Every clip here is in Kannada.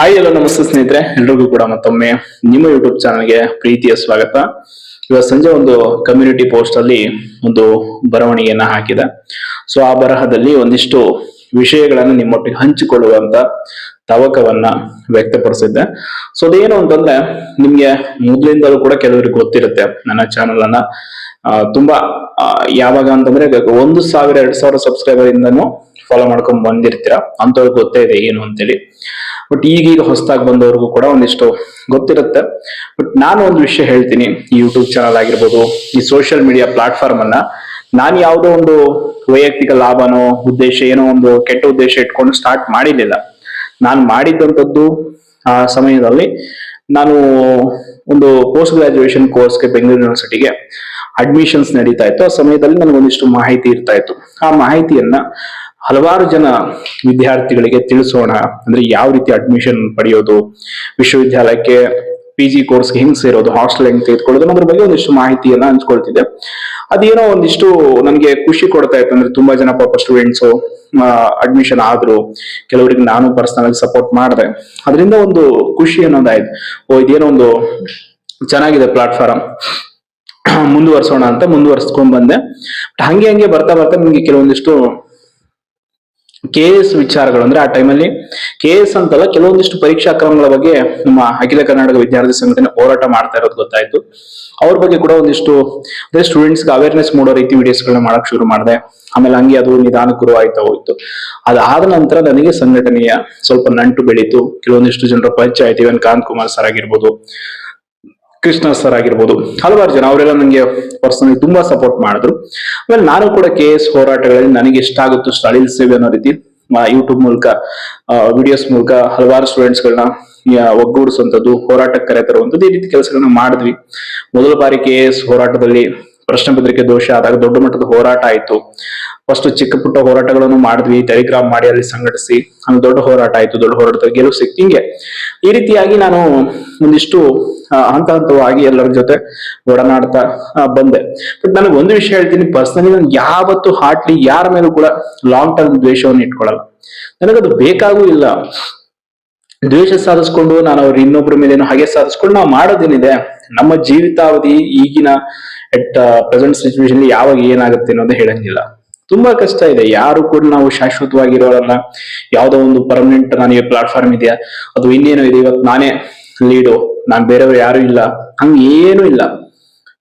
ಹಾಯ್ ಎಲ್ಲ ನಮಸ್ತೆ ಸ್ನೇಹಿತರೆ, ಎಲ್ರಿಗೂ ಕೂಡ ಮತ್ತೊಮ್ಮೆ ನಿಮ್ಮ ಯೂಟ್ಯೂಬ್ ಚಾನಲ್ಗೆ ಪ್ರೀತಿಯ ಸ್ವಾಗತ. ಇವತ್ತು ಸಂಜೆ ಒಂದು ಕಮ್ಯುನಿಟಿ ಪೋಸ್ಟ್ ಅಲ್ಲಿ ಒಂದು ಬರವಣಿಗೆಯನ್ನ ಹಾಕಿದೆ. ಸೊ ಆ ಬರಹದಲ್ಲಿ ಒಂದಿಷ್ಟು ವಿಷಯಗಳನ್ನು ನಿಮ್ಮೊಟ್ಟಿಗೆ ಹಂಚಿಕೊಳ್ಳುವಂತ ತವಕವನ್ನ ವ್ಯಕ್ತಪಡಿಸಿದ್ದೆ. ಸೊ ಅದೇನು ಅಂತಂದ್ರೆ, ನಿಮ್ಗೆ ಮೊದಲಿಂದಲೂ ಕೂಡ ಕೆಲವರಿಗೆ ಗೊತ್ತಿರುತ್ತೆ. ನನ್ನ ಚಾನಲ್ ಅನ್ನ ತುಂಬಾ ಯಾವಾಗ ಅಂತಂದ್ರೆ, ಒಂದು ಸಾವಿರ, ಎರಡ್ ಸಾವಿರ ಸಬ್ಸ್ಕ್ರೈಬರ್ ಇಂದನೂ ಫಾಲೋ ಮಾಡ್ಕೊಂಡ್ ಬಂದಿರ್ತೀರಾ ಅಂತವ್ರಿಗೆ ಗೊತ್ತೇ ಇದೆ ಏನು ಅಂತೇಳಿ. ಬಟ್ ಈಗೀಗ ಹೊಸದಾಗಿ ಬಂದವ್ರಿಗೂ ಕೂಡ ಒಂದಿಷ್ಟು ಗೊತ್ತಿರುತ್ತೆ. ಬಟ್ ನಾನು ಒಂದು ವಿಷಯ ಹೇಳ್ತೀನಿ. ಯೂಟ್ಯೂಬ್ ಚಾನಲ್ ಆಗಿರ್ಬೋದು, ಈ ಸೋಷಿಯಲ್ ಮೀಡಿಯಾ ಪ್ಲಾಟ್ಫಾರ್ಮ್ ಅನ್ನ ನಾನು ಯಾವುದೋ ಒಂದು ವೈಯಕ್ತಿಕ ಲಾಭನೋ, ಉದ್ದೇಶ ಏನೋ ಒಂದು ಕೆಟ್ಟ ಉದ್ದೇಶ ಇಟ್ಕೊಂಡು ಸ್ಟಾರ್ಟ್ ಮಾಡಿರ್ಲಿಲ್ಲ. ನಾನು ಮಾಡಿದ್ದಂಥದ್ದು ಆ ಸಮಯದಲ್ಲಿ ನಾನು ಒಂದು ಪೋಸ್ಟ್ ಗ್ರಾಜುಯೇಷನ್ ಕೋರ್ಸ್ಗೆ ಬೆಂಗಳೂರು ಯೂನಿವರ್ಸಿಟಿಗೆ ಅಡ್ಮಿಷನ್ಸ್ ನಡೀತಾ ಇತ್ತು. ಆ ಸಮಯದಲ್ಲಿ ನನಗೊಂದಿಷ್ಟು ಮಾಹಿತಿ ಇರ್ತಾ ಇತ್ತು. ಆ ಮಾಹಿತಿಯನ್ನ ಹಲವಾರು ಜನ ವಿದ್ಯಾರ್ಥಿಗಳಿಗೆ ತಿಳಿಸೋಣ. ಅಂದ್ರೆ ಯಾವ ರೀತಿ ಅಡ್ಮಿಷನ್ ಪಡೆಯೋದು, ವಿಶ್ವವಿದ್ಯಾಲಯಕ್ಕೆ ಪಿ ಜಿ ಕೋರ್ಸ್ಗೆ ಹೆಂಗ್ ಸೇರೋದು ಹಾಸ್ಟೆಲ್ ಹೆಂಗ್ ತೆಗೆದುಕೊಳ್ಳೋದು ಅದ್ರ ಬಗ್ಗೆ ಒಂದಿಷ್ಟು ಮಾಹಿತಿಯನ್ನ ಹಂಚ್ಕೊಳ್ತಿದ್ದೆ. ಅದೇನೋ ಒಂದಿಷ್ಟು ನನಗೆ ಖುಷಿ ಕೊಡ್ತಾ ಇತ್ತು. ಅಂದ್ರೆ ತುಂಬಾ ಜನ ಪಾಪ ಸ್ಟೂಡೆಂಟ್ಸ್ ಅಡ್ಮಿಷನ್ ಆದ್ರು. ಕೆಲವರಿಗೆ ನಾನು ಪರ್ಸನಲ್ ಸಪೋರ್ಟ್ ಮಾಡಿದೆ. ಅದರಿಂದ ಒಂದು ಖುಷಿ ಅನ್ನೋದಾಯ್ತು. ಓ, ಇದೇನೋ ಒಂದು ಚೆನ್ನಾಗಿದೆ ಪ್ಲಾಟ್ಫಾರ್ಮ್ ಮುಂದುವರ್ಸೋಣ ಅಂತ ಮುಂದುವರ್ಸ್ಕೊಂಡ್ ಬಂದೆ. ಹಂಗೆ ಹಂಗೆ ಬರ್ತಾ ಬರ್ತಾ ನಿಮ್ಗೆ ಕೆಲವೊಂದಿಷ್ಟು ಕೆ ಎಸ್ ವಿಚಾರಗಳು ಅಂದ್ರೆ ಆ ಟೈಮಲ್ಲಿ ಕೆ ಎಸ್ ಅಂತಲ್ಲ ಕೆಲವೊಂದಿಷ್ಟು ಪರೀಕ್ಷಾ ಕ್ರಮಗಳ ಬಗ್ಗೆ ನಮ್ಮ ಅಖಿಲ ಕರ್ನಾಟಕ ವಿದ್ಯಾರ್ಥಿ ಸಂಘಟನೆ ಹೋರಾಟ ಮಾಡ್ತಾ ಇರೋದು ಗೊತ್ತಾಯ್ತು. ಅವ್ರ ಬಗ್ಗೆ ಕೂಡ ಒಂದಿಷ್ಟು ಅದೇ ಸ್ಟೂಡೆಂಟ್ಸ್ ಅವೇರ್ನೆಸ್ ಮೂಡೋ ರೀತಿ ವಿಡಿಯೋಸ್ಗಳನ್ನ ಮಾಡಕ್ ಶುರು ಮಾಡಿದೆ. ಆಮೇಲೆ ಹಂಗೆ ಅದು ನಿಧಾನ ಗುರು ಆಯ್ತಾ ಹೋಯ್ತು. ಅದಾದ ನಂತರ ನನಗೆ ಸಂಘಟನೆಯ ಸ್ವಲ್ಪ ನಂಟು ಬೆಳೀತು. ಕೆಲವೊಂದಿಷ್ಟು ಜನರ ಪರಿಚಯ ಆಯ್ತು. ಇವನ್ ಕಾಂತ್ ಕುಮಾರ್ ಸರ್ ಆಗಿರ್ಬೋದು ಕೃಷ್ಣ ಸರ್ ಆಗಿರ್ಬೋದು, ಹಲವಾರು ಜನ ಅವರೆಲ್ಲ ನನಗೆ ಪರ್ಸನಲಿ ತುಂಬಾ ಸಪೋರ್ಟ್ ಮಾಡಿದ್ರು. ಆಮೇಲೆ ನಾನು ಕೂಡ ಕೆ ಎಸ್ ಹೋರಾಟಗಳಲ್ಲಿ ನನಗೆ ಎಷ್ಟಾಗುತ್ತೋ ಅಷ್ಟು ಅಳಿಲ್ ಸೇವೆ ಅನ್ನೋ ರೀತಿ. ಯೂಟ್ಯೂಬ್ ಮೂಲಕ ವಿಡಿಯೋಸ್ ಮೂಲಕ ಹಲವಾರು ಸ್ಟೂಡೆಂಟ್ಸ್ ಗಳನ್ನ ಒಗ್ಗೂಡಿಸುವಂಥದ್ದು, ಹೋರಾಟಕ್ಕೆ ಕರೆತರುವಂಥದ್ದು ಈ ರೀತಿ ಕೆಲಸಗಳನ್ನ ಮಾಡಿದ್ವಿ. ಮೊದಲ ಬಾರಿ ಕೆ ಎಸ್ ಹೋರಾಟದಲ್ಲಿ ಪ್ರಶ್ನೆ ಪತ್ರಿಕೆ ದೋಷ ಆದಾಗ ದೊಡ್ಡ ಮಟ್ಟದ ಹೋರಾಟ ಆಯ್ತು. ಫಸ್ಟ್ ಚಿಕ್ಕ ಪುಟ್ಟ ಹೋರಾಟಗಳನ್ನು ಮಾಡಿದ್ವಿ ಟೆಲಿಗ್ರಾಮ್ ಮಾಡಿ ಅಲ್ಲಿ ಸಂಘಟಿಸಿ, ಹಂಗೆ ದೊಡ್ಡ ಹೋರಾಟ ಆಯ್ತು, ದೊಡ್ಡ ಹೋರಾಟ ಗೆಲುವು ಸಿಕ್ತು ಹಿಂಗೆ. ಈ ರೀತಿಯಾಗಿ ನಾನು ಒಂದಿಷ್ಟು ಹಂತ ಹಂತವಾಗಿ ಎಲ್ಲರ ಜೊತೆ ಒಡನಾಡ್ತಾ ಬಂದೆ. ಬಟ್ ನನಗೆ ಒಂದು ವಿಷಯ ಹೇಳ್ತೀನಿ ಪರ್ಸನಲಿ ನಾನು ಯಾವತ್ತು ಹಾಟ್ಲಿ ಯಾರ ಮೇಲೂ ಕೂಡ ಲಾಂಗ್ ಟರ್ಮ್ ದ್ವೇಷವನ್ನು ಇಟ್ಕೊಳ್ಳಲ್ಲ. ನನಗದು ಬೇಕಾಗೂ ಇಲ್ಲ. ದ್ವೇಷ ಸಾಧಿಸ್ಕೊಂಡು ನಾನು ಅವ್ರ ಇನ್ನೊಬ್ಬರ ಮೇಲೆ ಹಾಗೆ ಸಾಧಿಸ್ಕೊಂಡು, ನಾವು ಮಾಡೋದೇನಿದೆ? ನಮ್ಮ ಜೀವಿತಾವಧಿ ಈಗಿನ ಎಟ್ ಪ್ರೆಸೆಂಟ್ ಸಿಚುವೇಶನ್ ಯಾವಾಗ ಏನಾಗುತ್ತೆ ಅನ್ನೋದು ಹೇಳಂಗಿಲ್ಲ. ತುಂಬಾ ಕಷ್ಟ ಇದೆ. ಯಾರು ಕೂಡ ನಾವು ಶಾಶ್ವತವಾಗಿರೋರಲ್ಲ. ಯಾವುದೋ ಒಂದು ಪರ್ಮನೆಂಟ್ ನನಗೆ ಪ್ಲಾಟ್ಫಾರ್ಮ್ ಇದೆಯಾ? ಅದು ಇನ್ನೇನೋ ಇದೆ. ಇವತ್ತು ನಾನೇ ಲೀಡು ನಾನ್ ಬೇರೆಯವ್ರು ಯಾರು ಇಲ್ಲ. ಹಂಗೇನು ಇಲ್ಲ.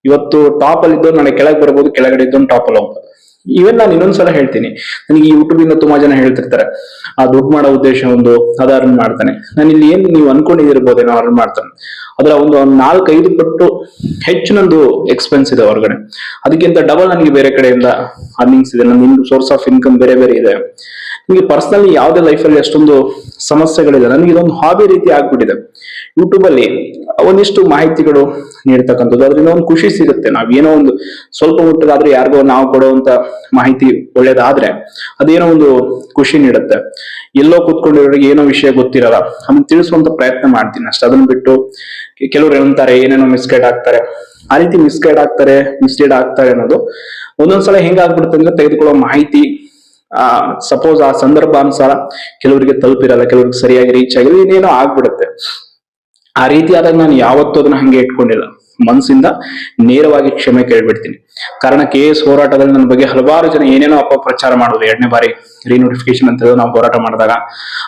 ಇವತ್ತು ಟಾಪ್ ಅಲ್ಲಿ ಇದ್ದವ್ರು ನನಗೆ ಕೆಳಗೆ ಬರ್ಬೋದು, ಕೆಳಗಡೆ ಇದ್ದವ್ನು ಟಾಪ್ ಅಲ್ಲಿ ಹೋಗ್ಬೋದು. ಇವನ್ ನಾನು ಇನ್ನೊಂದ್ಸಲ ಹೇಳ್ತೀನಿ. ನನಗೆ ಯೂಟ್ಯೂಬ್ ಇಂದ ತುಂಬಾ ಜನ ಹೇಳ್ತಿರ್ತಾರೆ, ಆ ದುಡ್ಡು ಮಾಡೋ ಉದ್ದೇಶ ಒಂದು, ಅದ ಅರ್ನ್ ಮಾಡ್ತಾನೆ. ನಾನು ಇಲ್ಲಿ ಏನ್ ನೀವು ಅನ್ಕೊಂಡಿದಿರ್ಬೋದೇನೋ ಅರ್ನ್ ಮಾಡ್ತಾನೆ. ಅದರ ಒಂದು ನಾಲ್ಕೈದು ಪಟ್ಟು ಹೆಚ್ಚು ನಂದು ಎಕ್ಸ್ಪೆನ್ಸ್ ಇದೆ ಹೊರಗಡೆ. ಅದಕ್ಕಿಂತ ಡಬಲ್ ನನಗೆ ಬೇರೆ ಕಡೆಯಿಂದ ಅರ್ನಿಂಗ್ಸ್ ಇದೆ ನನ್ನ ಸೋರ್ಸ್ ಆಫ್ ಇನ್ಕಮ್ ಬೇರೆ ಬೇರೆ ಇದೆ. ನಿಮಗೆ ಪರ್ಸನಲಿ ಯಾವುದೇ ಲೈಫಲ್ಲಿ ಅಷ್ಟೊಂದು ಸಮಸ್ಯೆಗಳಿದೆ ನನಗೆ ಇದೊಂದು ಹಾಬಿ ರೀತಿ ಆಗ್ಬಿಟ್ಟಿದೆ. ಯೂಟ್ಯೂಬ್ ಅಲ್ಲಿ ಒಂದಿಷ್ಟು ಮಾಹಿತಿಗಳು ನೀಡ್ತಕ್ಕಂಥದ್ದು. ಅದರಿಂದ ಒಂದು ಖುಷಿ ಸಿಗುತ್ತೆ. ನಾವ್ ಏನೋ ಒಂದು ಸ್ವಲ್ಪ ಮುಟ್ಟದಾದ್ರೂ ಯಾರಿಗೋ ನಾವು ಕೊಡುವಂತ ಮಾಹಿತಿ ಒಳ್ಳೇದಾದ್ರೆ ಅದೇನೋ ಒಂದು ಖುಷಿ ನೀಡುತ್ತೆ. ಎಲ್ಲೋ ಕೂತ್ಕೊಂಡಿರೋರಿಗೆ ಏನೋ ವಿಷಯ ಗೊತ್ತಿರಲ್ಲ, ಅದನ್ನ ತಿಳಿಸುವಂತ ಪ್ರಯತ್ನ ಮಾಡ್ತೀನಿ ಅಷ್ಟ. ಅದನ್ನ ಬಿಟ್ಟು ಕೆಲವ್ರು ಹೇಳ್ತಾರೆ, ಏನೇನೋ ಮಿಸ್ಗೈಡ್ ಆಗ್ತಾರೆ. ಆ ರೀತಿ ಮಿಸ್ಗೈಡ್ ಆಗ್ತಾರೆ ಮಿಸ್ಲೀಡ್ ಆಗ್ತಾರೆ ಅನ್ನೋದು ಒಂದೊಂದ್ಸಲ ಹೆಂಗಾಗ್ಬಿಡುತ್ತೆ ಅಂದ್ರೆ ತೆಗೆದುಕೊಳ್ಳೋ ಮಾಹಿತಿ, ಆ ಸಪೋಸ್ ಆ ಸಂದರ್ಭಾನುಸಾರ ಕೆಲವರಿಗೆ ತಲುಪಿರಲ್ಲ, ಕೆಲವ್ರಿಗೆ ಸರಿಯಾಗಿ ರೀಚ್ ಆಗಿರೋ ಇನ್ನೇನೋ ಆಗ್ಬಿಡುತ್ತೆ. ಆ ರೀತಿ ಆದಾಗ ನಾನು ಯಾವತ್ತೂ ಅದನ್ನ ಹಂಗೆ ಇಟ್ಕೊಂಡಿಲ್ಲ. ಮನಸ್ಸಿಂದ ನೇರವಾಗಿ ಕ್ಷಮೆ ಕೇಳ್ಬಿಡ್ತೀನಿ. ಕಾರಣ ಕೆ ಎಸ್ ಹೋರಾಟದಲ್ಲಿ ನನ್ನ ಬಗ್ಗೆ ಹಲವಾರು ಜನ ಏನೇನೋ ಅಪಪ್ರಚಾರ ಮಾಡೋದು ಎರಡನೇ ಬಾರಿ ರಿನೋಟಿಫಿಕೇಶನ್ ಅಂತ ಹೇಳಿ ನಾವು ಹೋರಾಟ ಮಾಡಿದಾಗ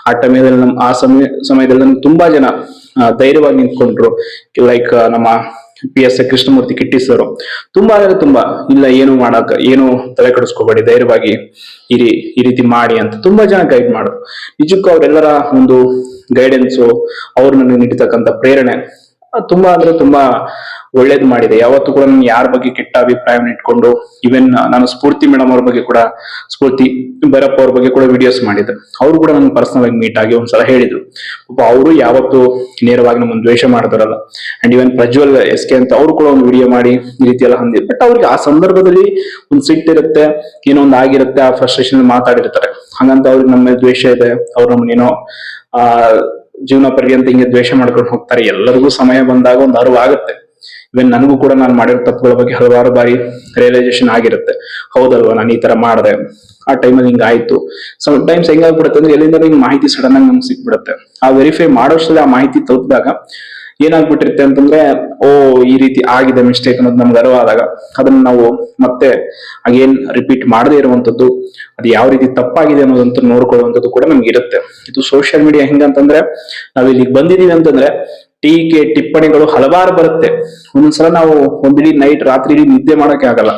ಆ ಟೈಮಲ್ಲಿ ನಮ್ಮ ಆ ಸಮಯ, ಸಮಯದಲ್ಲಿ ನಮ್ಗೆ ತುಂಬಾ ಜನ ಧೈರ್ಯವಾಗಿ ನಿಂತ್ಕೊಂಡ್ರು. ಲೈಕ್ ನಮ್ಮ P S A Krishnamurthy Kitty sir. ತುಂಬಾ ಅಂದ್ರೆ ತುಂಬಾ, ಇಲ್ಲ ಏನು ಮಾಡಕ್, ಏನು ತಲೆ ಕೆಡಿಸ್ಕೋಬೇಡಿ, ಧೈರ್ಯವಾಗಿ ಇರಿ, ಈ ರೀತಿ ಮಾಡಿ ಅಂತ ತುಂಬಾ ಜನ ಗೈಡ್ ಮಾಡಿದ್ರು. ನಿಜಕ್ಕೂ ಅವರೆಲ್ಲರ ಒಂದು ಗೈಡೆನ್ಸು ಅವ್ರು ನನಗೆ ನೀಡಿರ್ತಕ್ಕಂಥ ಪ್ರೇರಣೆ ತುಂಬಾ ಅಂದ್ರೆ ತುಂಬಾ ಒಳ್ಳೇದು ಮಾಡಿದೆ. ಯಾವತ್ತೂ ಕೂಡ ನಾನು ಯಾರ ಬಗ್ಗೆ ಕೆಟ್ಟ ಅಭಿಪ್ರಾಯವನ್ನು ಇಟ್ಕೊಂಡು ಇವನ್ ನಾನು ಸ್ಫೂರ್ತಿ ಮೇಡಮ್ ಅವ್ರ ಬಗ್ಗೆ ಕೂಡ, ಸ್ಫೂರ್ತಿ ಭೈರಪ್ಪ ಅವ್ರ ಬಗ್ಗೆ ಕೂಡ ವಿಡಿಯೋಸ್ ಮಾಡಿದ್ದೆ ಅವ್ರು ಕೂಡ ನನ್ನ ಪರ್ಸನಲ್ ಆಗಿ ಮೀಟ್ ಆಗಿ ಒಂದ್ಸಲ ಹೇಳಿದ್ರು. ಪಾಪ ಅವರು ಯಾವತ್ತು ನೇರವಾಗಿ ನಮ್ಮನ್ನು ದ್ವೇಷ ಮಾಡಿದಾರಲ್ಲ and even Prajwal S K ಅಂತ ಅವ್ರು ಕೂಡ ಒಂದು ವಿಡಿಯೋ ಮಾಡಿ ಈ ರೀತಿ ಎಲ್ಲ ಹೊಂದಿದ್ರು ಬಟ್ ಅವ್ರಿಗೆ ಆ ಸಂದರ್ಭದಲ್ಲಿ ಒಂದು ಸಿಟ್ಟಿರುತ್ತೆ ಏನೋ ಒಂದು ಆಗಿರುತ್ತೆ, ಆ ಫ್ರಸ್ಟ್ರೇಷನ್ ಮಾತಾಡಿರ್ತಾರೆ. ಹಂಗಂತ ಅವ್ರಿಗೆ ನಮ್ಮ ದ್ವೇಷ ಇದೆ, ಅವ್ರು ನಮ್ಮನ್ನೇನೋ ಆ ಜೀವನ ಪರ್ಯಂತ ಹಿಂಗೆ ದ್ವೇಷ ಮಾಡ್ಕೊಂಡು ಹೋಗ್ತಾರೆ. ಎಲ್ಲರಿಗೂ ಸಮಯ ಬಂದಾಗ ಒಂದು ಅರಿವು ಆಗುತ್ತೆ. ಇವನ್ ನನಗೂ ಕೂಡ ನಾನು ಮಾಡಿರೋ ತಪ್ಪುಗಳ ಬಗ್ಗೆ ಹಲವಾರು ಬಾರಿ ರಿಯಲೈಸೇಷನ್ ಆಗಿರುತ್ತೆ. ಹೌದಲ್ವಾ? ನಾನು ಈ ತರ ಮಾಡಿದೆ. ಆ ಟೈಮಲ್ಲಿ ಹಿಂಗ ಆಯ್ತು. ಸಮ್ ಟೈಮ್ಸ್ ಹೆಂಗಾಗ್ಬಿಡುತ್ತೆ ಅಂದ್ರೆ ಎಲ್ಲಿಂದ ಹಿಂಗ್ ಮಾಹಿತಿ ಸಡನ್ ಆಗಿ ನಮ್ಗೆ ಸಿಕ್ಬಿಡುತ್ತೆ. ಆ ವೆರಿಫೈ ಮಾಡೋಷ್ಟರಲ್ಲಿ ಆ ಮಾಹಿತಿ ತಲುಪಿದಾಗ ಏನಾಗ್ಬಿಟ್ಟಿರುತ್ತೆ ಅಂತಂದ್ರೆ, ಓ, ಈ ರೀತಿ ಆಗಿದೆ ಮಿಸ್ಟೇಕ್ ಅನ್ನೋದು ನಮ್ಗೆ ಅರಿವಾದಾಗ ಅದನ್ನ ನಾವು ಮತ್ತೆ ಅಗೇನ್ ರಿಪೀಟ್ ಮಾಡದೇ ಇರುವಂತದ್ದು, ಅದು ಯಾವ ರೀತಿ ತಪ್ಪಾಗಿದೆ ಅನ್ನೋದಂತ ನೋಡ್ಕೊಳ್ಳುವಂಥದ್ದು ಕೂಡ ನಮ್ಗೆ ಇರುತ್ತೆ. ಇದು ಸೋಷಿಯಲ್ ಮೀಡಿಯಾ ಹೆಂಗಂತಂದ್ರೆ, ನಾವ್ ಇಲ್ಲಿಗೆ ಬಂದಿದೀವಿ ಅಂತಂದ್ರೆ, ಟೀಕೆ, ಟಿಪ್ಪಣಿಗಳು ಹಲವಾರು ಬರುತ್ತೆ. ಒಂದೊಂದ್ಸಲ ನಾವು ಒಂದಿಡೀ ನೈಟ್ ರಾತ್ರಿ ನಿದ್ದೆ ಮಾಡೋಕೆ ಆಗಲ್ಲ.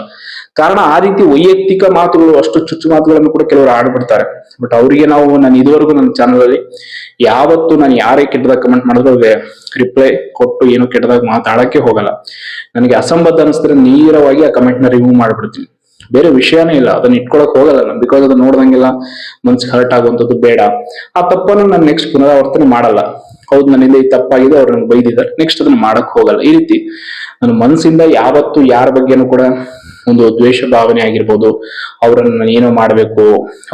ಕಾರಣ ಆ ರೀತಿ ವೈಯಕ್ತಿಕ ಮಾತುಗಳು ಅಷ್ಟು ಚುಚ್ಚು ಮಾತುಗಳನ್ನು ಕೂಡ ಕೆಲವರು ಆಡ್ಬಿಡ್ತಾರೆ. ಬಟ್ ಅವರಿಗೆ ನಾವು ನಾನು ಇದುವರೆಗೂ ನನ್ನ ಚಾನಲ್ ಅಲ್ಲಿ ಯಾವತ್ತು ನಾನು ಯಾರೇ ಕೆಟ್ಟದಾಗ ಕಮೆಂಟ್ ಮಾಡಿದ್ರು ಅವ್ರಿಗೆ ರಿಪ್ಲೈ ಕೊಟ್ಟು ಏನು ಕೆಟ್ಟದಾಗ ಮಾತಾಡಕ್ಕೆ ಹೋಗಲ್ಲ. ನನಗೆ ಅಸಂಬದ್ಧ ಅನಿಸಿದ್ರೆ ನೇರವಾಗಿ ಆ ಕಮೆಂಟ್ನ ರಿಮೂವ್ ಮಾಡ್ಬಿಡ್ತೀನಿ. ಬೇರೆ ವಿಷಯನೇ ಇಲ್ಲ. ಅದನ್ನ ಇಟ್ಕೊಳಕ್ ಹೋಗಲ್ಲ ನಾನು. ಬಿಕಾಸ್ ಅದನ್ನ ನೋಡ್ದಂಗೆಲ್ಲ ಮನ್ಸಿಗೆ ಹರ್ಟ್ ಆಗುವಂಥದ್ದು ಬೇಡ. ಆ ತಪ್ಪನ್ನು ನಾನು ನೆಕ್ಸ್ಟ್ ಪುನರಾವರ್ತನೆ ಮಾಡಲ್ಲ. ಹೌದು, ನನ್ನಿಂದ ಈ ತಪ್ಪಾಗಿದೆ, ಅವ್ರು ನನಗೆ ಬೈದಿದ್ದಾರೆ. ನೆಕ್ಸ್ಟ್ ಅದನ್ನ ಮಾಡಕ್ ಹೋಗಲ್ಲ. ಈ ರೀತಿ ನನ್ನ ಮನಸ್ಸಿಂದ ಯಾವತ್ತು ಯಾರ ಬಗ್ಗೆನೂ ಕೂಡ ಒಂದು ದ್ವೇಷ ಭಾವನೆ ಆಗಿರ್ಬೋದು, ಅವರನ್ನ ನಾನು ಏನೋ ಮಾಡಬೇಕು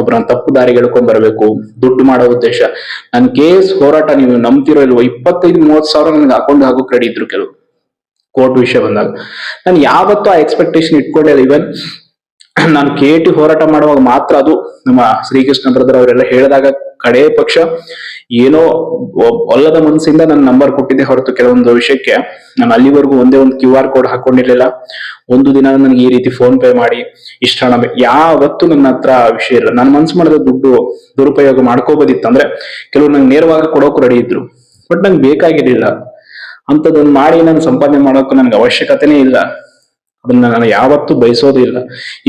ಒಬ್ಬರನ್ನ ತಪ್ಪು ದಾರಿ ಹೇಳ್ಕೊಂಡ್ ಬರಬೇಕು, ದುಡ್ಡು ಮಾಡೋ ಉದ್ದೇಶ. ನನ್ ಕೇಸ್ ಹೋರಾಟ ನೀವು ನಂಬ್ತಿರೋ ಇಲ್ವೋ, ಇಪ್ಪತ್ತೈದು ಮೂವತ್ ಸಾವಿರ ನನಗೆ ಅಕೌಂಟ್ ಹಾಕೋ ರೆಡಿ ಇದ್ರು ಕೆಲವು ಕೋರ್ಟ್ ವಿಷಯ ಬಂದಾಗ. ನಾನು ಯಾವತ್ತೂ ಆ ಎಕ್ಸ್ಪೆಕ್ಟೇಷನ್ ಇಟ್ಕೊಂಡಿಲ್ಲ ಇವನ್ ನಾನು ಕೇಟಿ ಹೋರಾಟ ಮಾಡುವಾಗ ಮಾತ್ರ ಅದು ನಮ್ಮ ಶ್ರೀಕೃಷ್ಣ ಬ್ರದರ್ ಅವರೆಲ್ಲ ಹೇಳಿದಾಗ ಕಡೇ ಪಕ್ಷ ಏನೋ ಒಲ್ಲದ ಮನಸ್ಸಿಂದ ನನ್ನ ನಂಬರ್ ಕೊಟ್ಟಿದ್ದೆ ಹೊರತು ಕೆಲವೊಂದು ವಿಷಯಕ್ಕೆ. ನಾನು ಅಲ್ಲಿವರೆಗೂ ಒಂದೇ ಒಂದು ಕ್ಯೂ ಆರ್ ಕೋಡ್ ಹಾಕೊಂಡಿರ್ಲಿಲ್ಲ. ಒಂದು ದಿನ ನನಗೆ ಈ ರೀತಿ ಫೋನ್ ಪೇ ಮಾಡಿ ಇಷ್ಟ ಹಣ ಯಾವತ್ತು ನನ್ನ ಹತ್ರ ಆ ವಿಷಯ ಇಲ್ಲ. ನನ್ನ ಮನ್ಸು ಮಾಡಿದ ದುಡ್ಡು ದುರುಪಯೋಗ ಮಾಡ್ಕೋಬೋದಿತ್ತು ಅಂದ್ರೆ ಕೆಲವರು ನಂಗೆ ನೇರವಾಗಿ ಕೊಡೋಕು ರೆಡಿ ಇದ್ರು. ಬಟ್ ನಂಗೆ ಬೇಕಾಗಿರ್ಲಿಲ್ಲ. ಅಂತದನ್ನ ಮಾಡಿ ನಾನು ಸಂಪಾದನೆ ಮಾಡೋಕೆ ನನಗೆ ಅವಶ್ಯಕತೆನೇ ಇಲ್ಲ. ಅದನ್ನ ನಾನು ಯಾವತ್ತೂ ಬಯಸೋದು ಇಲ್ಲ.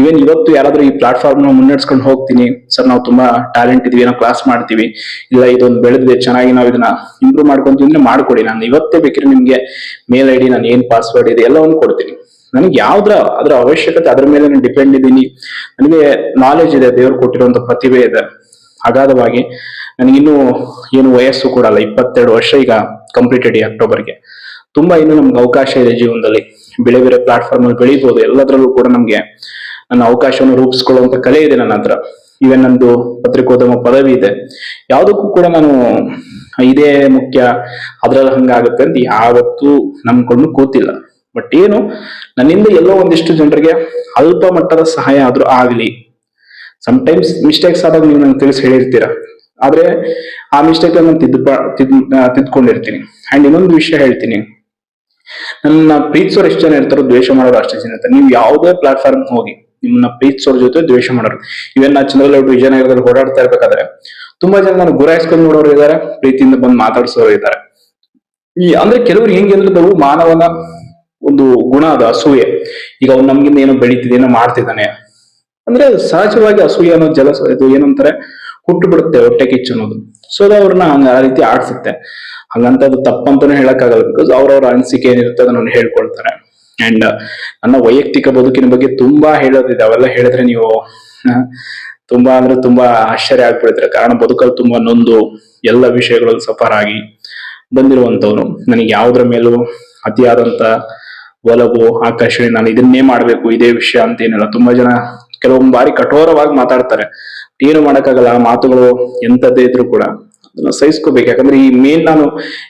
ಈವನ್ ಇವತ್ತು ಯಾರಾದ್ರೂ ಈ ಪ್ಲಾಟ್ಫಾರ್ಮ್ನ ಮುನ್ನಡೆಸ್ಕೊಂಡು ಹೋಗ್ತೀನಿ. ಸರ್ ನಾವು ತುಂಬಾ ಟ್ಯಾಲೆಂಟ್ ಇದೀವಿ ಏನೋ ಕ್ಲಾಸ್ ಮಾಡ್ತೀವಿ. ಇಲ್ಲ, ಇದೊಂದು ಬೆಳೆದಿದೆ, ಚೆನ್ನಾಗಿ ನಾವು ಇದನ್ನ ಇಂಪ್ರೂವ್ ಮಾಡ್ಕೊಂತೀವಿ ಅಂದ್ರೆ ಮಾಡ್ಕೊಡಿ. ನಾನು ಇವತ್ತೇ ಬೇಕಿದ್ರೆ ನಿಮ್ಗೆ ಮೇಲ್ ಐ ಡಿ ನಾನು ಏನ್ ಪಾಸ್ವರ್ಡ್ ಇದೆ ಎಲ್ಲವನ್ನು ಕೊಡ್ತೀನಿ. ನನಗೆ ಯಾವ್ದ್ರ ಅದ್ರ ಅವಶ್ಯಕತೆ ಅದ್ರ ಮೇಲೆ ನಾನು ಡಿಪೆಂಡ್ ಇದ್ದೀನಿ. ನನಗೆ ನಾಲೆಜ್ ಇದೆ, ದೇವ್ರು ಕೊಟ್ಟಿರುವಂತ ಪ್ರತಿಭೆ ಇದೆ. ಅಗಾಧವಾಗಿ ನನಗಿನ್ನೂ ಏನು ವಯಸ್ಸು ಕೂಡ ಅಲ್ಲ, ಇಪ್ಪತ್ತೆರಡು ವರ್ಷ ಈಗ ಕಂಪ್ಲೀಟೆಡ್ ಈ ಅಕ್ಟೋಬರ್ಗೆ ತುಂಬಾ ಇನ್ನು ನಮ್ಗೆ ಅವಕಾಶ ಇದೆ ಜೀವನದಲ್ಲಿ. ಬೇರೆ ಬೇರೆ ಪ್ಲಾಟ್ಫಾರ್ಮ್ ಅಲ್ಲಿ ಬೆಳೀಬಹುದು ಎಲ್ಲದರಲ್ಲೂ ಕೂಡ ನಮ್ಗೆ ನನ್ನ ಅವಕಾಶವನ್ನು ರೂಪಿಸ್ಕೊಳ್ಳುವಂತ ಕಲೆ ಇದೆ ನನ್ನ ಹತ್ರ. ಈವನ್ ನಂದು ಪತ್ರಿಕೋದ್ಯಮ ಪದವಿ ಇದೆ. ಯಾವುದಕ್ಕೂ ಕೂಡ ನಾನು ಇದೇ ಮುಖ್ಯ, ಅದ್ರಲ್ಲಿ ಹಂಗಾಗುತ್ತೆ ಅಂತ ಯಾವತ್ತೂ ನಂಬ್ಕೊಂಡು ಕೂತಿಲ್ಲ. ಬಟ್ ಏನು, ನನ್ನಿಂದ ಎಲ್ಲೋ ಒಂದಿಷ್ಟು ಜನರಿಗೆ ಅಲ್ಪ ಮಟ್ಟದ ಸಹಾಯ ಆದ್ರೂ ಆಗ್ಲಿ. ಟೈಮ್ಸ್ ಮಿಸ್ಟೇಕ್ಸ್ ಆದಾಗ ನೀವು ನಂಗೆ ತಿಳಿಸಿ ಹೇಳಿರ್ತೀರ. ಆದ್ರೆ ಆ ಮಿಸ್ಟೇಕ್ ನಾನು ತಿದ್ದುಪ, ತಿದ್ ತಿದ್ಕೊಂಡಿರ್ತೀನಿ. ಅಂಡ್ ಇನ್ನೊಂದು ವಿಷಯ ಹೇಳ್ತೀನಿ. ನನ್ನ ಪ್ರೀತಿಸೋರು ಎಷ್ಟು ಜನ ಇರ್ತಾರೋ ದ್ವೇಷ ಮಾಡೋರು ಅಷ್ಟೇ ಜನ ಇರ್ತಾರೆ. ನೀವು ಯಾವುದೇ ಪ್ಲಾಟ್ಫಾರ್ಮ್ ಹೋಗಿ ನಿಮ್ಮನ್ನ ಪ್ರೀತಿಸೋರ್ ಜೊತೆ ದ್ವೇಷ ಮಾಡೋರು. ಇವನ್ ನಾ ವಿಜಯನಗರದಲ್ಲಿ ಓಡಾಡ್ತಾ ಇರ್ಬೇಕಾದ್ರೆ, ತುಂಬಾ ಜನ ನಾನು ಗುರಾಯಿಸ್ಕೊಂಡು ನೋಡೋರು ಇದ್ದಾರೆ ಪ್ರೀತಿಯಿಂದ ಬಂದು ಮಾತಾಡ್ಸೋರು ಇದ್ದಾರೆ ಈ ಅಂದ್ರೆ ಕೆಲವರು ಹೆಂಗೆ ಅಂದ್ರೆ ನಾವು ಮಾನವನ ಒಂದು ಗುಣ ಅದು ಅಸೂಯೆ. ಈಗ ಅವ್ನು ನಮ್ಗಿಂದ ಏನೋ ಬೆಳೀತಿದೆ, ಏನೋ ಮಾಡ್ತಿದ್ದಾನೆ. ಅಂದ್ರೆ ಸಹಜವಾಗಿ ಅಸೂಯೆ ಅನ್ನೋ ಜಲಸ ಇದು ಏನಂತಾರೆ, ಹುಟ್ಟು ಬಿಡುತ್ತೆ ಹೊಟ್ಟೆ ಕಿಚ್ಚು ಅನ್ನೋದು. ಸೊ ಅದು ಅವ್ರನ್ನ ಆ ರೀತಿ ಆಡ್ಸುತ್ತೆ. ಹಂಗಂತ ಅದು ತಪ್ಪಂತಾನೆ ಹೇಳಕ್ಕಾಗಲ್ಲ ಬಿಕಾಸ್ ಅವ್ರವ್ರ ಅನಿಸಿಕೆ ಏನಿರುತ್ತೆ ಅದನ್ನ ಹೇಳ್ಕೊಳ್ತಾರೆ. ಅಂಡ್ ನನ್ನ ವೈಯಕ್ತಿಕ ಬದುಕಿನ ಬಗ್ಗೆ ತುಂಬಾ ಹೇಳೋದಿದೆ. ಅವೆಲ್ಲ ಹೇಳಿದ್ರೆ ನೀವು ತುಂಬಾ ಅಂದ್ರೆ ತುಂಬಾ ಆಶ್ಚರ್ಯ ಆಗ್ಬಿಡ್ತಾರೆ ಕಾರಣ ಬದುಕಲ್ಲಿ ತುಂಬಾ ನೊಂದು ಎಲ್ಲ ವಿಷಯಗಳಲ್ಲಿ ಸಫರ್ ಆಗಿ ಬಂದಿರುವಂತವ್ರು ನನಗೆ ಯಾವುದ್ರ ಮೇಲೂ ಅತಿಯಾದಂತ ಒಲವು, ಆಕರ್ಷಣೆ ನಾನು ಇದನ್ನೇ ಮಾಡ್ಬೇಕು, ಇದೇ ವಿಷಯ ಅಂತ ಏನಿಲ್ಲ. ತುಂಬಾ ಜನ ಕೆಲವೊಂದು ಬಾರಿ ಕಠೋರವಾಗಿ ಮಾತಾಡ್ತಾರೆ. ಏನು ಮಾಡಕ್ಕಾಗಲ್ಲ ಮಾತುಗಳು ಎಂತದ್ದೇ ಇದ್ರು ಕೂಡ. ಸಹಿಸ್ಕೋಬೇಕು. ಯಾಕಂದ್ರೆ ಈ ಮೇನ್ ನಾನು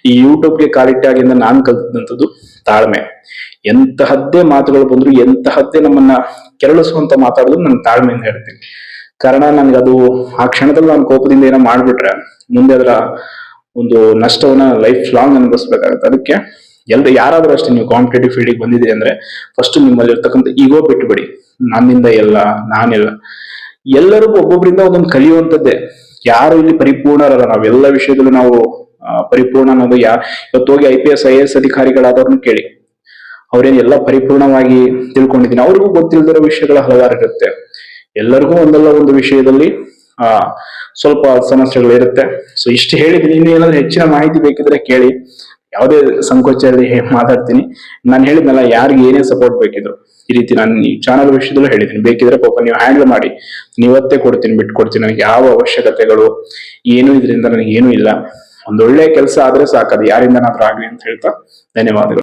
ಈ ಯೂಟ್ಯೂಬ್ಗೆ ಕಾಲಿಟ್ಟಾಗಿಂದ ನಾನು ಕಲ್ತಿದ್ದಂಥದ್ದು ತಾಳ್ಮೆ. ಎಂತಹದ್ದೇ ಮಾತುಗಳು ಬಂದ್ರು ಎಂತಹದ್ದೇ ನಮ್ಮನ್ನ ಕೆರಳಿಸುವಂತ ಮಾತಾಡೋದು ನಾನು ತಾಳ್ಮೆಯಿಂದ ಹೇಳ್ತೀನಿ. ಕಾರಣ ನನ್ಗದು ಆ ಕ್ಷಣದಲ್ಲಿ ನಾನು ಕೋಪದಿಂದ ಏನೋ ಮಾಡ್ಬಿಟ್ರೆ ಮುಂದೆ ಅದರ ಒಂದು ನಷ್ಟವನ್ನ ಲೈಫ್ ಲಾಂಗ್ ಅನುಭವಿಸ್ಬೇಕಾಗತ್ತೆ. ಅದಕ್ಕೆ ಎಲ್ರು ಯಾರಾದ್ರೂ ಅಷ್ಟೇ ನೀವು ಕಾಂಪಿಟೇಟಿವ್ ಫೀಲ್ಡಿಗೆ ಬಂದಿದ್ದೀರಿ ಅಂದ್ರೆ ಫಸ್ಟ್ ನಿಮ್ಮಲ್ಲಿ ಇರ್ತಕ್ಕಂಥ ಈಗೋ ಬಿಟ್ಬಿಡಿ. ನನ್ನಿಂದ ಎಲ್ಲ, ನಾನೆಲ್ಲ. ಎಲ್ಲರಿಗೂ ಒಬ್ಬೊಬ್ಬರಿಂದ ಒಂದೊಂದು ಕಲಿಯುವಂತದ್ದೇ ಯಾರು ಇಲ್ಲಿ ಪರಿಪೂರ್ಣರಲ್ಲ? ನಾವೆಲ್ಲ ವಿಷಯದಲ್ಲೂ ನಾವು ಪರಿಪೂರ್ಣ ಅನ್ನೋದು ಯಾ, ಇವತ್ತು ಹೋಗಿ I P S I S ಅಧಿಕಾರಿಗಳಾದವ್ರನ್ನ ಕೇಳಿ. ಅವ್ರೇನ್ ಎಲ್ಲ ಪರಿಪೂರ್ಣವಾಗಿ ತಿಳ್ಕೊಂಡಿದ್ದೀನಿ. ಅವ್ರಿಗೂ ಗೊತ್ತಿಲ್ಲದಿರೋ ವಿಷಯಗಳ ಹಲವಾರು ಇರುತ್ತೆ. ಎಲ್ಲರಿಗೂ ಒಂದಲ್ಲ ಒಂದು ವಿಷಯದಲ್ಲಿ, ಆ, ಸ್ವಲ್ಪ ಸಮಸ್ಯೆಗಳು ಇರುತ್ತೆ. ಸೊ ಇಷ್ಟು ಹೇಳಿದ್ದೀನಿ. ಇನ್ನು ಏನಾದ್ರೂ ಹೆಚ್ಚಿನ ಮಾಹಿತಿ ಬೇಕಿದ್ರೆ ಕೇಳಿ. ಯಾವುದೇ ಸಂಕೋಚ ಇರದೆ ಹೇ- ಮಾತಾಡ್ತೀನಿ. ನಾನು ಹೇಳಿದ್ನಲ್ಲ, ಯಾರಿಗೆ ಏನೇ ಸಪೋರ್ಟ್ ಬೇಕಿದ್ರು. ಈ ರೀತಿ ನಾನು ಈ ಚಾನಲ್ ವಿಷಯದಲ್ಲೂ ಹೇಳಿದ್ದೀನಿ. ಬೇಕಿದ್ರೆ ಪಾಪ ನೀವು ಹ್ಯಾಂಡಲ್ ಮಾಡಿ. ನೀವತ್ತೇ ಕೊಡ್ತೀನಿ, ಬಿಟ್ಕೊಡ್ತೀನಿ. ನನಗೆ ಯಾವ ಅವಶ್ಯಕತೆಗಳು ಏನು ಇದರಿಂದ ನನಗೆ ಏನೂ ಇಲ್ಲ. ಒಂದೊಳ್ಳೆ ಕೆಲಸ ಆದ್ರೆ ಸಾಕು ಅದು ಯಾರಿಂದನಾದ್ರೂ ಆಗ್ಲಿ ಅಂತ ಹೇಳ್ತಾ ಧನ್ಯವಾದಗಳು.